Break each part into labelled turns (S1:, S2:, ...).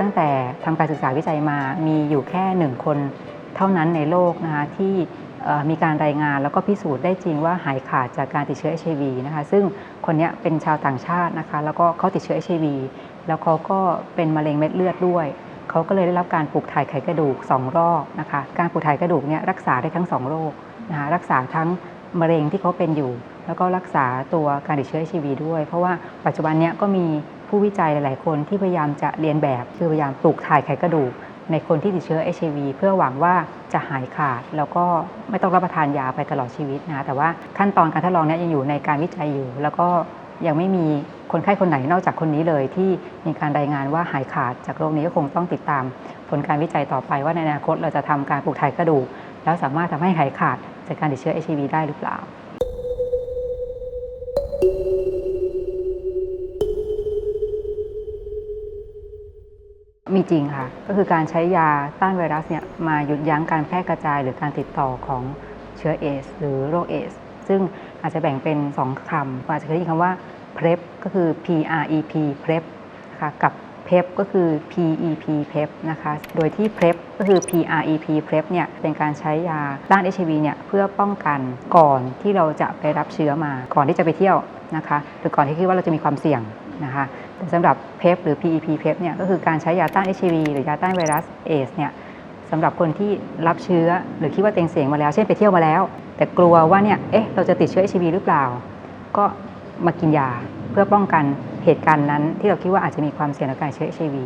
S1: ตั้งแต่ทำการศึกษาวิจัยมามีอยู่แค่หนึ่งคนเท่านั้นในโลกนะคะที่มีการรายงานแล้วก็พิสูจน์ได้จริงว่าหายขาดจากการติดเชื้อ HIV นะคะซึ่งคนนี้เป็นชาวต่างชาตินะคะแล้วก็เขาติดเชื้อ HIV แล้วเขาก็เป็นมะเร็งเม็ดเลือดด้วย เขาก็เลยได้รับการปลูกถ่ายไขกระดูก 2 รอบนะคะการปลูกถ่ายกระดูกเนี่ยรักษาได้ทั้ง 2 โรคนะคะรักษาทั้งมะเร็งที่เขาเป็นอยู่ แล้วก็รักษาตัวการติดเชื้อ HIV ด้วย เพราะว่าปัจจุบันเนี้ยก็มีผู้วิจัยหลาย ๆ คนที่พยายามจะเรียนแบบคือพยายามปลูกถ่ายไขกระดูกในคนที่ติดเชื้อ HIV เพื่อหวังว่าจะหายขาด แล้วก็ไม่ต้องรับประทานยาไปตลอดชีวิตนะ แต่ว่าขั้นตอนการทดลองนี้ยังอยู่ในการวิจัยอยู่ แล้วก็ยังไม่มีคนไข้คนไหนนอกจากคนนี้เลย ที่มีการรายงานว่าหายขาดจากโรคนี้ก็คงต้องติดตาม ผลการวิจัยต่อไปว่าในอนาคตเราจะทำการปลูกถ่ายกระดูก แล้วสามารถทำให้หายขาดจากการติดเชื้อ HIV ได้หรือเปล่า จริงค่ะ ก็คือการใช้ยาต้านไวรัสเนี่ยมาหยุดยั้งการแพร่กระจายหรือการติดต่อของเชื้อเอส หรือโรคเอส ซึ่งอาจจะแบ่งเป็น 2คำอาจจะเคยได้ยินคำว่า PrEP ก็คือ PREP PrEP นะคะกับ PEP ก็คือ PEP PEP นะคะ โดยที่ PrEP ก็คือ PREP PrEP เนี่ยเป็นการใช้ยาต้าน HIV เนี่ยเพื่อป้องกันก่อนที่เราจะไปรับเชื้อมา ก่อนที่จะไปเที่ยวนะคะ หรือก่อนที่คิดว่าเราจะมีความเสี่ยง นะคะแต่สำหรับ PEP หรือ PEP PEP เนี่ยก็คือการใช้ยาต้าน HIV หรือยาต้านไวรัสเอสเนี่ยสำหรับคนที่รับเชื้อหรือคิดว่าตัวเองเสี่ยงมาแล้วเช่นไปเที่ยวมาแล้ว แต่กลัวว่าเนี่ยเอ๊ะเราจะติดเชื้อ HIV หรือเปล่า ก็มากินยาเพื่อป้องกันเหตุการณ์นั้น ที่เราคิดว่าอาจจะมีความเสี่ยงต่อการเชื้อ HIV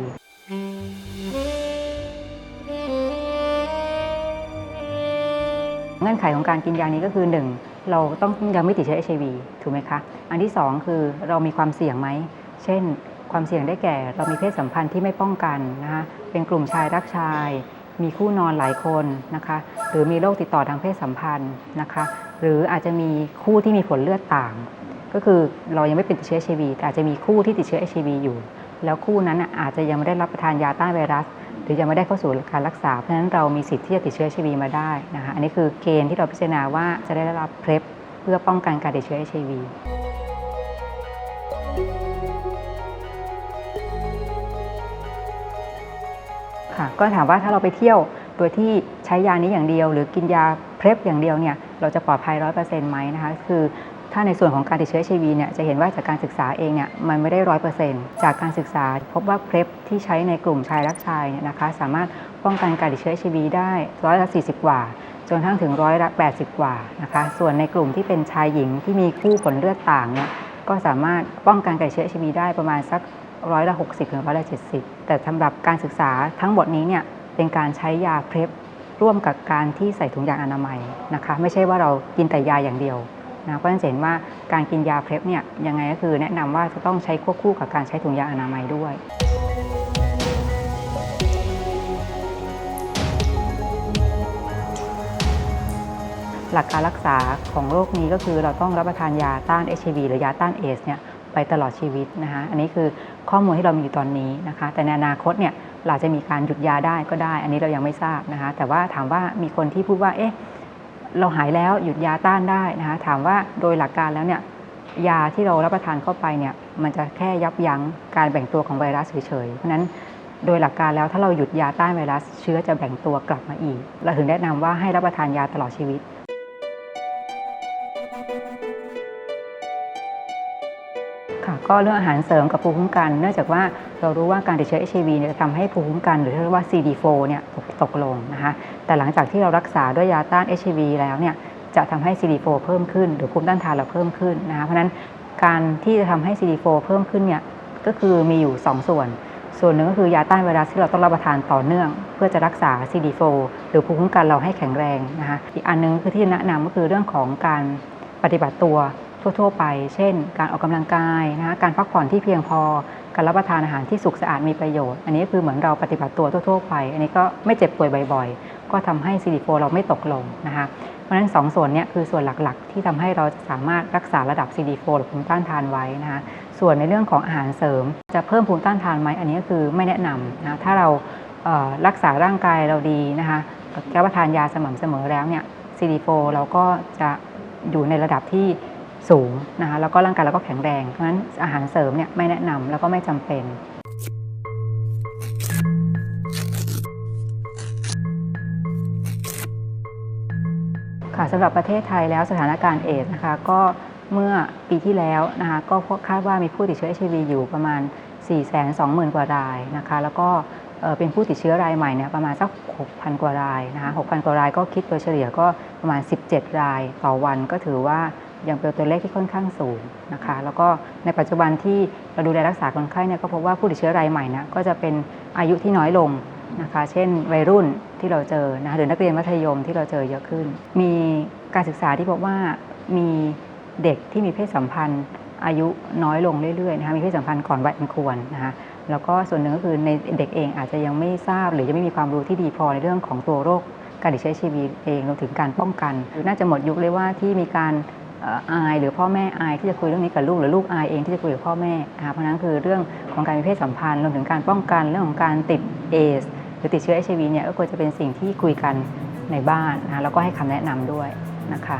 S1: เงื่อนไขของการกินยานี้ก็คือ 1. เราต้องยังไม่ติดเชื้อ HIV ถูกไหมคะ อันที่ 2 คือเรามีความเสี่ยงไหม เช่น ความเสี่ยงได้แก่ เรามีเพศสัมพันธ์ที่ไม่ป้องกันนะคะเป็นกลุ่มชายรักชาย มีคู่นอนหลายคนนะคะหรือมีโรคติดต่อทางเพศสัมพันธ์นะคะหรืออาจจะมีคู่ที่มีผลเลือดต่าง ก็คือเรายังไม่เป็นติดเชื้อ HIV แต่อาจจะมีคู่ที่ติดเชื้อ HIV อยู่ แล้วคู่นั้นอาจจะยังไม่ได้รับประทานยาต้านไวรัสหรือยังไม่ได้เข้าสู่การรักษา เพราะฉะนั้นเรามีสิทธิ์ที่จะติดเชื้อ HIV มาได้นะคะ อันนี้คือเกณฑ์ที่เราพิจารณาว่าจะได้รับเพล p เพื่อป้องกันการติดเชื้อ HIV ค่ะก็ถามว่าถ้าเราไปเที่ยวโดยที่ใช้ยานี้อย่างเดียว หรือกินยาเพล p อย่างเดียวเนี่ยเราจะปลอดภัยร้อยเปอร์เซ็นต์ไหมนะคะคือถ้าในส่วนของการติดเชื้อ HIV เนี่ยจะเห็นว่าจากการศึกษาเองเนี่ยมันไม่ได้ร้อยเปอร์เซ็นต์จากการศึกษาพบว่าเพล p ที่ใช้ในกลุ่มชายรักชายเนี่ยนะคะสามารถป้องกันการติดเชื้อ HIV ได้ร้อยละ40กว่าจนทั่งถึงร้อยละ80 กว่านะคะ ส่วนในกลุ่มที่เป็นชายหญิงที่มีคู่ผลเลือดต่างเนี่ย ก็สามารถป้องกันการเชื้อ HIV ได้ประมาณสักร้อยละ60ถึงร้อยละ70 แต่สำหรับการศึกษาทั้งหมดนี้เนี่ยเป็นการใช้ยาเพล็บร่วมกับการที่ใส่ถุงยางอนามัยนะคะไม่ใช่ว่าเรากินแต่ยาอย่างเดียวนะเพราะฉะนั้นเห็นว่าการกินยาเพล็บเนี่ยยังไงก็คือแนะนำว่าจะต้องใช้ควบคู่กับการใช้ถุงยางอนามัยด้วย หลักการรักษาของโรคนี้ก็คือเราต้องรับประทานยาต้าน HIV หรือยาต้านเอสเนี่ยไปตลอดชีวิตนะคะอันนี้คือข้อมูลที่เรามีอยู่ตอนนี้นะคะ แต่ในอนาคตเนี่ยเราจะมีการหยุดยาได้ก็ได้ อันนี้เรายังไม่ทราบนะคะ แต่ว่าถามว่ามีคนที่พูดว่า เอ๊ะ เราหายแล้วหยุดยาต้านได้นะคะ ถามว่าโดยหลักการแล้วเนี่ยยาที่เรารับประทานเข้าไปเนี่ยมันจะแค่ยับยั้งการแบ่งตัวของไวรัสเฉยๆ เพราะฉะนั้นโดยหลักการแล้วถ้าเราหยุดยาต้านไวรัส เชื้อจะแบ่งตัวกลับมาอีก เราถึงแนะนำว่าให้รับประทานยาตลอดชีวิต ก็เรื่องอาหารเสริมกับภูมิคุ้มกัน เนื่องจากว่าเรารู้ว่าการติดเชื้อ HIV เนี่ยจะทำให้ภูมิคุ้มกัน หรือที่เรียกว่า CD4 เนี่ยตกตกลงนะคะแต่หลังจากที่เรารักษาด้วยยาต้าน HIV แล้วเนี่ยจะทำให้ CD4 เพิ่มขึ้น หรือภูมิต้านทานเราเพิ่มขึ้นนะคะเพราะฉะนั้นการที่จะทำให้ CD4 เพิ่มขึ้นเนี่ยก็คือมีอยู่ 2 ส่วน ส่วนหนึ่งก็คือยาต้านไวรัสที่เราต้องรับประทานต่อเนื่อง เพื่อจะรักษา CD4 หรือภูมิคุ้มกันเราให้แข็งแรงนะคะอีกอันนึงคือที่แนะนำก็คือเรื่องของการปฏิบัติตัว ทั่ว ๆ ไป เช่น การออกกำลังกายนะคะการพักผ่อนที่เพียงพอ การรับประทานอาหารที่สุขสะอาดมีประโยชน์ อันนี้คือเหมือนเราปฏิบัติตัวทั่ว ๆ ไป อันนี้ก็ไม่เจ็บป่วยบ่อย ๆ ก็ทำให้ CD4 เราไม่ตกลงนะคะเพราะฉะนั้นสองส่วนนี้คือส่วนหลักๆ ที่ทำให้เราสามารถรักษาระดับ CD4 หรือภูมิต้านทานไว้นะคะส่วนในเรื่องของอาหารเสริม จะเพิ่มภูมิต้านทานไหมอันนี้ก็คือไม่แนะนำนะถ้าเรารักษาร่างกายเราดีนะคะรับประทานยาสม่ำเสมอแล้วเนี่ย CD4 เราก็จะอยู่ในระดับที่ สูงนะคะแล้วก็ร่างกายเราก็แข็งแรงเพราะฉะนั้นอาหารเสริมเนี่ยไม่แนะนำแล้วก็ไม่จำเป็น ค่ะสำหรับประเทศไทยแล้วสถานการณ์เอดส์นะคะก็เมื่อปีที่แล้วนะคะก็คาดว่ามีผู้ติดเชื้อ HIV อยู่ประมาณ 4 2 0 0 0 0 กว่ารายนะคะแล้วก็เอ่อเป็นผู้ติดเชื้อรายใหม่เนี่ยประมาณสัก 6,000 กว่ารายนะคะ6,000 กว่ารายก็คิดโดยเฉลี่ยก็ประมาณ 17 รายต่อวันก็ถือว่า อยังเป็นตัวเลขที่ค่อนข้างสูงนะคะ แล้วก็ในปัจจุบันที่เราดูแลรักษาคนไข้เนี่ยก็พบว่าผู้ติดเชื้อรายใหม่นี่ยก็จะเป็นอายุที่น้อยลงนะคะ เช่น วัยรุ่นที่เราเจอนะคะหรือนักเรียนมัธยมที่เราเจอเยอะขึ้น มีการศึกษาที่พบว่ามีเด็กที่มีเพศสัมพันธ์ อายุน้อยลงเรื่อยๆนะคะมีเพศสัมพันธ์ก่อนวัยอันควรนะคะแล้วก็ส่วนหนึ่งก็คือในเด็กเองอาจจะยังไม่ทราบ หรือยังไม่มีความรู้ที่ดีพอในเรื่องของตัวโรคการติดเชื้อชีวีเองรวมถึงการป้องกันหรือน่าจะหมดยุคเลยว่าที่มีการ อายหรือพ่อแม่อายที่จะคุยเรื่องนี้กับลูกหรือลูกอายเองที่จะคุยกับพ่อแม่ค่ะเพราะนั้นคือเรื่องของการมีเพศสัมพันธ์รวมถึงการป้องกันเรื่องของการติดเอสหรือติดเชื้อเอชวีเนี่ยก็ควรจะเป็นสิ่งที่คุยกันในบ้านนะแล้วก็ให้คำแนะนำด้วยนะคะ